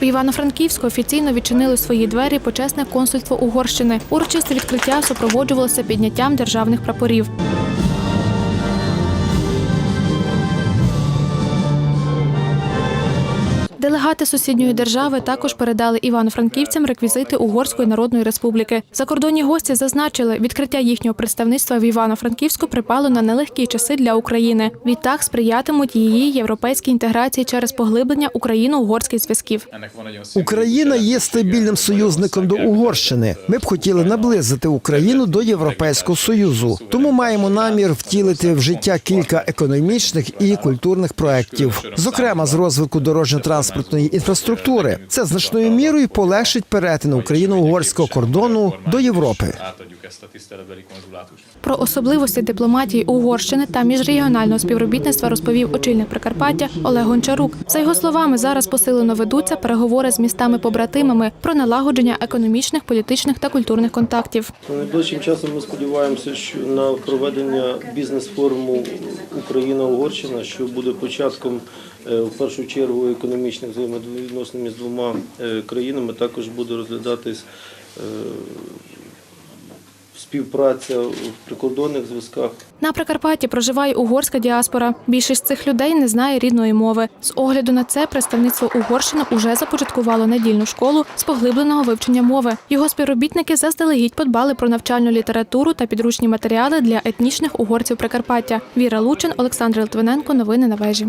В Івано-Франківську офіційно відчинили свої двері почесне консульство Угорщини. Урочисте відкриття супроводжувалося підняттям державних прапорів. Делегати сусідньої держави також передали івано-франківцям реквізити Угорської Народної Республіки. Закордонні гості зазначили, відкриття їхнього представництва в Івано-Франківську припало на нелегкі часи для України. Відтак сприятимуть її європейській інтеграції через поглиблення україно-угорських зв'язків. Україна є стабільним союзником до Угорщини. Ми б хотіли наблизити Україну до Європейського союзу. Тому маємо намір втілити в життя кілька економічних і культурних проєктів, зокрема з розвитку дорожньо-транспортної інфраструктури. Це значною мірою полегшить перетин україно-угорського кордону до Європи. Про особливості дипломатії Угорщини та міжрегіонального співробітництва розповів очільник Прикарпаття Олег Гончарук. За його словами, зараз посилено ведуться переговори з містами-побратимами про налагодження економічних, політичних та культурних контактів. Найближчим часом ми сподіваємося, що на проведення бізнес-форуму Україна-Угорщина, що буде початком е, в першу чергу економічних взаємовідносин між двома е, країнами, також буде розглядатись е, співпраця в прикордонних зв'язках. На Прикарпатті проживає угорська діаспора. Більшість цих людей не знає рідної мови. З огляду на це представництво Угорщини уже започаткувало недільну школу з поглибленого вивчення мови. Його співробітники заздалегідь подбали про навчальну літературу та підручні матеріали для етнічних угорців Прикарпаття. Віра Лучин, Олександр Литвиненко. Новини на вежі.